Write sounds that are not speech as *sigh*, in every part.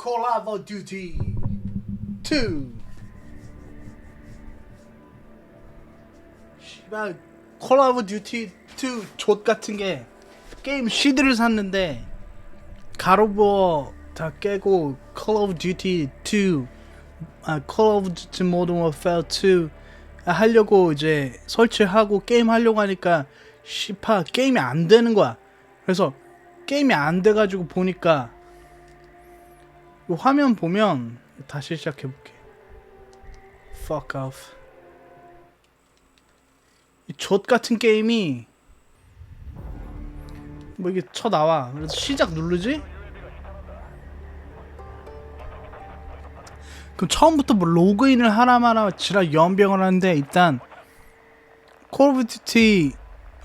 Call of Duty 2 씨발 콜 오브 듀티 2족 같은 게 게임 CD를 샀는데 가로버 다 깨고 콜 오브 듀티 2 아, 콜 오브 듀티 모던 워페어 2 하려고 이제 설치하고 게임 하려고 하니까 씨파 게임이 안 되는 거야. 그래서 게임이 안 돼가지고 보니까 이 화면 보면 다시 시작해볼게. Fuck off. 이좆 같은 게임이 뭐 이게 쳐 나와. 그래서 시작 누르지? 그럼 처음부터 뭐 로그인을 하나마나 지랄 연병을 하는데 일단 콜 오브 듀티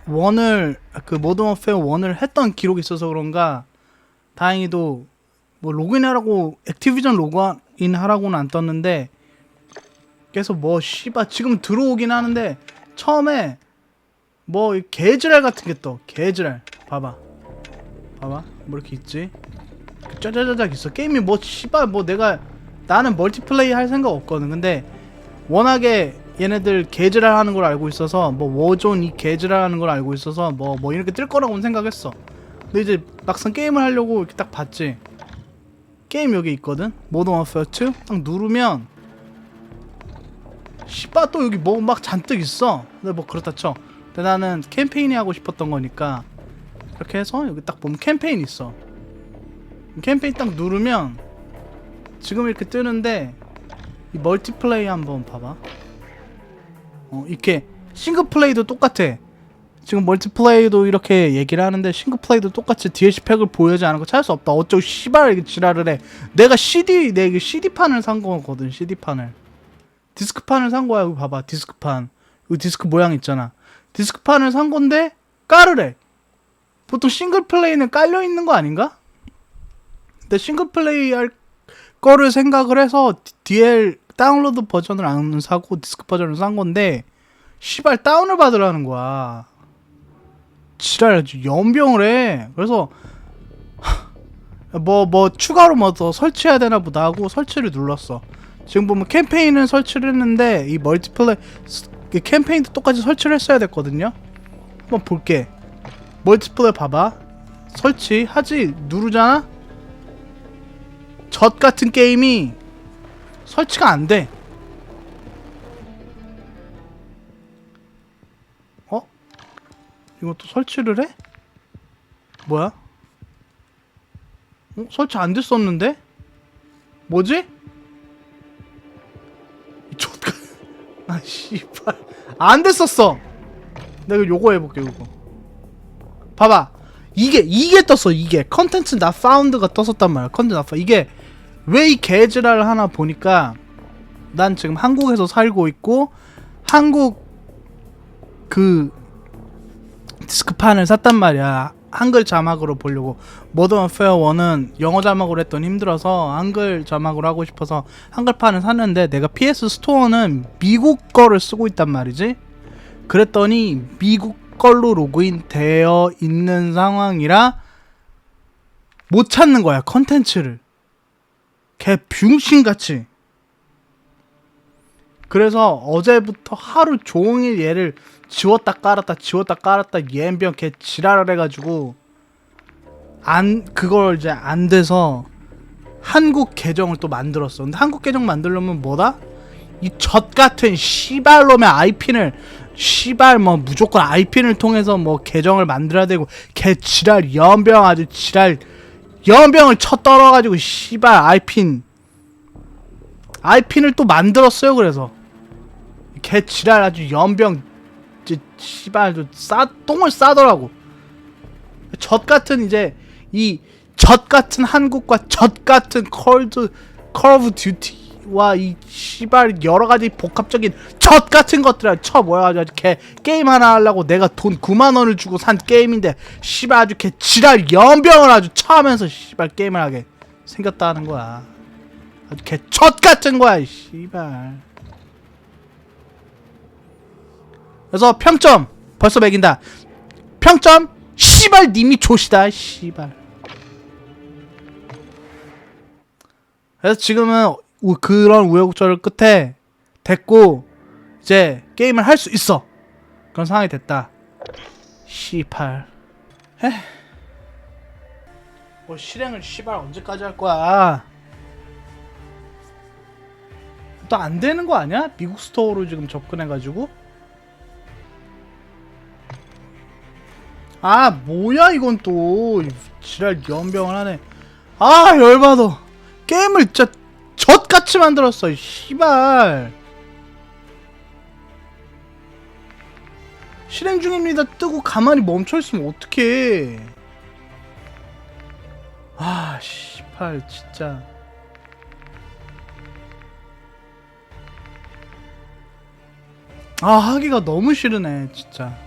1을 그 모던 워페어 1을 했던 기록이 있어서 그런가 다행히도 뭐 로그인하라고 액티비전 로그인 하라고는 안 떴는데 계속 뭐 씨바 지금 들어오긴 하는데 처음에 뭐 개지랄 같은 게 떠 개지랄. 봐봐. 봐봐. 뭐 이렇게 있지? 짜자자작 있어. 게임이 뭐 씨발 뭐 내가 나는 멀티플레이 할 생각 없거든. 근데 워낙에 얘네들 개지랄 하는 걸 알고 있어서 뭐 워존 이 개지랄 하는 걸 알고 있어서 뭐뭐 이렇게 뜰 거라고는 생각했어. 근데 이제 막상 게임을 하려고 이렇게 딱 봤지 게임 여기 있거든? 모던 워페어 2 딱 누르면 씨바 또 여기 뭐 막 잔뜩 있어. 근데 뭐 그렇다 쳐. 근데 나는 캠페인이 하고 싶었던 거니까 이렇게 해서 여기 딱 보면 캠페인 있어. 캠페인 딱 누르면 지금 이렇게 뜨는데 이 멀티플레이 한번 봐봐. 어 이렇게 싱글플레이도 똑같아 지금 멀티플레이도 이렇게 얘기를 하는데 싱글플레이도 똑같이 DLC 팩을 보여주지 않은 거 찾을 수 없다. 어쩌고 씨발 이렇게 지랄을 해. 내가 CD 내 이게 CD판을 산 거거든 CD판을. 디스크판을 산 거야 여기 봐봐 디스크판. 여기 디스크 모양 있잖아. 디스크판을 산 건데 까르래 보통 싱글플레이는 깔려 있는 거 아닌가? 근데 싱글플레이 할 거를 생각을 해서 DL 다운로드 버전을 안 사고 디스크 버전을 산 건데 시발 다운을 받으라는 거야 지랄 연병을 해. 그래서 뭐뭐 추가로 뭐 더 설치해야 되나 보다 하고 설치를 눌렀어. 지금 보면 캠페인은 설치를 했는데 이 멀티플레이 캠페인도 똑같이 설치를 했어야 됐거든요. 한번 볼게. 멀티플레이 봐봐. 설치 하지? 누르잖아? 젖 같은 게임이 설치가 안 돼. 이것도 설치를 해? 뭐야? 어? 설치 안 됐었는데? 뭐지? 이 젖가 *laughs* 아 씨발 안 됐었어. 내가 요거 해볼게 요거. 봐봐. 이게 이게 떴어 이게 컨텐츠 나 파운드가 떴었단 말이야 컨텐츠 나파 이게 왜 이 개지랄을 하나 보니까 난 지금 한국에서 살고 있고 한국 그 디스크판을 샀단 말이야. 한글 자막으로 보려고. 모던 페어 1은 영어 자막으로 했더니 힘들어서 한글 자막으로 하고 싶어서 한글판을 샀는데 내가 PS 스토어는 미국 거를 쓰고 있단 말이지. 그랬더니 미국 걸로 로그인 되어 있는 상황이라 못 찾는 거야 컨텐츠를. 개 병신같이 그래서 어제부터 하루 종일 얘를 지웠다 깔았다 지웠다 깔았다 얘병 개 지랄을 해가지고 안 그걸 이제 안 돼서 한국 계정을 또 만들었어 근데 한국 계정 만들려면 뭐다? 이 젖 같은 씨발놈의 IP를 씨발 뭐 무조건 IP를 통해서 뭐 계정을 만들어야 되고 개 지랄 연병 아주 지랄 연병을 쳐 떨어가지고 씨발 아이핀 아이핀을 또 만들었어요 그래서 개 지랄 아주 연병 지- 씨발 저싸 똥을 싸더라고 젖 같은 이제 이 젖 같은 한국과 젖 같은 컬드 컬브 듀티와 이 씨발 여러 가지 복합적인 젖 같은 것들을 쳐 모여가지고 개 게임 하나 하려고 내가 돈 9만 원을 주고 산 게임인데 씨발 아주 개 지랄 연병을 아주 쳐하면서 씨발 게임을 하게 생겼다는 거야. 아주 개 젖 같은 거야, 이 씨발. 그래서 평점 벌써 매긴다. 평점 씨발 님이 조시다, 씨발. 그래서 지금은 우- 그런 우여곡절 끝에 됐고 이제 게임을 할 수 있어 그런 상황이 됐다 에? 뭐 실행을 시발 언제까지 할 거야 또 안 되는 거 아니야? 미국 스토어로 지금 접근해가지고 아 뭐야 이건 또. 이 지랄 연병을 하네. 아 열받아. 게임을 진짜 젖같이 만들었어 이 씨발. 실행 중입니다. 뜨고 가만히 멈춰있으면 어떡해. 아 씨발 진짜. 아 하기가 너무 싫으네 진짜